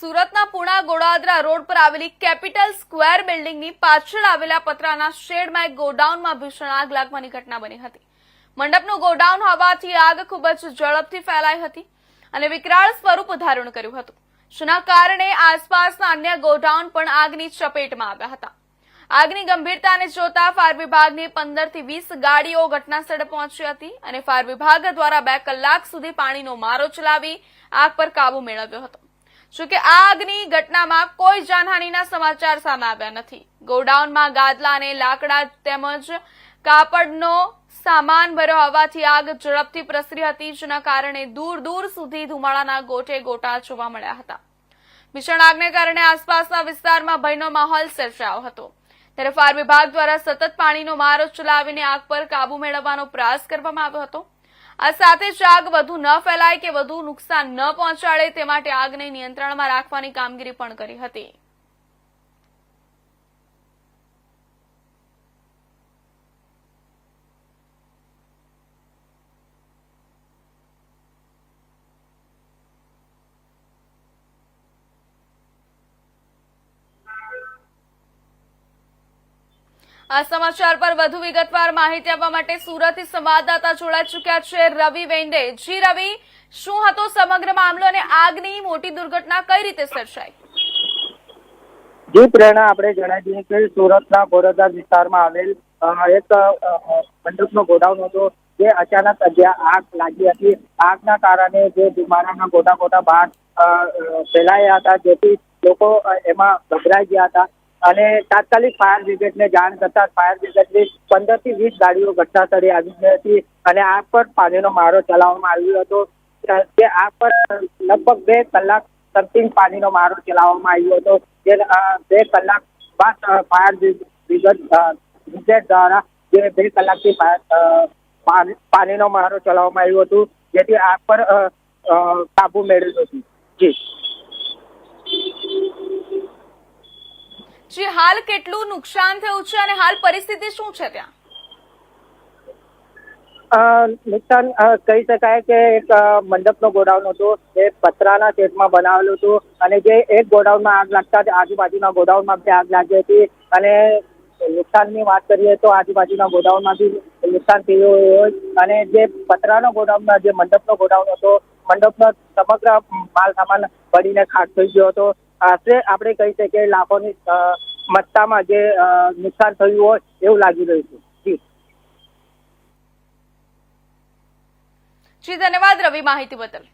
સુરતના પુણા ગોડાદરા રોડ પર આવેલી કેપિટલ સ્ક્વેર બિલ્ડિંગની પાછળ આવેલા પતરાના શેડમાં એક ગોડાઉનમાં ભીષણ આગ લાગવાની ઘટના બની હતી. મંડપનું ગોડાઉન હોવાથી આગ ખૂબ જ ઝડપથી ફેલાઈ હતી અને વિકરાળ સ્વરૂપ ધારણ કર્યું હતું. જેના કારણે આસપાસના અન્ય ગોડાઉન પણ આગની ચપેટમાં આવ્યા હતા. આગની ગંભીરતાને જોતા ફાયર વિભાગની પંદરથી વીસ ગાડીઓ ઘટના સ્થળે પહોંચી હતી અને ફાયર વિભાગ દ્વારા બે કલાક સુધી પાણીનો મારો ચલાવી આગ પર કાબુ મેળવ્યો હતો. જોકે આ આગની ઘટનામાં કોઈ જાનહાનિના સમાચાર સામે આવ્યા નથી. ગોડાઉનમાં ગાદલા અને લાકડા તેમજ કાપડનો સામાન ભર્યો હોવાથી આગ ઝડપથી પ્રસરી હતી, જેના કારણે દૂર દૂર સુધી ધુમાડાના ગોટે ગોટા જોવા મળ્યા હતા. ભીષણ આગને કારણે આસપાસના વિસ્તારમાં ભયનો માહોલ સર્જાયો હતો. ત્યારે ફાયર વિભાગ દ્વારા સતત પાણીનો મારો ચલાવીને આગ પર કાબુ મેળવવાનો પ્રયાસ કરવામાં આવ્યો હતો. આ સાથે જ આગ વધુ ન ફેલાય કે વધુ નુકસાન ન પહોંચાડે તે માટે આગને નિયંત્રણમાં રાખવાની કામગીરી પણ કરી હતી. આ સમાચાર પર વધુ વિગતવાર માહિતી આપવા માટે સુરતથી સંવાદદાતા જોડાઈ ચુક્યા છે રવિ વેંડે. જી રવિ, શું હતો સમગ્ર મામલો અને આગની મોટી દુર્ઘટના કઈ રીતે સર્જાઈ? જી, પ્રેરણા આપણે જણાવી દઈએ કે સુરતના ગોરધા વિસ્તારમાં આવેલ એક મંડપનો ગોડાઉન હતો જે અચાનક જ્યાં આગ લાગી હતી. આગના કારણે જે ધુમાડાના ગોટા ગોટા બહાર ફેલાયા હતા જેથી લોકો એમાં ગભરાઈ ગયા હતા. અને તાત્કાલિક ફાયર બ્રિગેડને જાણ કરતા ફાયર બ્રિગેડની પંદરથી વીસ ગાડીઓ ઘટના સ્થળે આવી ગઈ હતી અને આગ પર પાણીનો મારો ચલાવવામાં આવ્યો હતો. જે આગ પર લગભગ બે કલાક સમથિંગ પાણીનો મારો ચલાવવામાં આવ્યો હતો. જે બે કલાક બાદ ફાયર બ્રિગેડ બ્રિગેડ દ્વારા જે બે કલાકથી પાણીનો મારો ચલાવવામાં આવ્યો હતો. જેથી આગ પર કાબુ મેળવ્યો હતો. જી. જી, હાલ કેટલું નુકસાન થયું છે અને હાલ પરિસ્થિતિ શું છે ત્યાં? નુકસાન કહી શકાય કે એક મંડપનો ગોડાઉન હતો એ પતરાના શેડમાં બનાવેલું હતું અને જે એક ગોડાઉનમાં આગ લાગતા જ આજુબાજુના ગોડાઉનમાં બી આગ લાગી હતી અને નુકસાનની વાત કરીએ તો આજુબાજુના ગોડાઉનમાં બી નુકસાન થયું હોય અને જે પતરાનો ગોડાઉનમાં, જે મંડપનો ગોડાઉન હતો, મંડપનો સમગ્ર માલ સામાન પડીને ખાટ થઈ ગયો હતો આશરે આપણે કહી શકીએ લાખોની મત્તામાં જે નુકસાન થયું હોય એવું લાગી રહ્યું છે. જી, ધન્યવાદ રવિ માહિતી બદલ.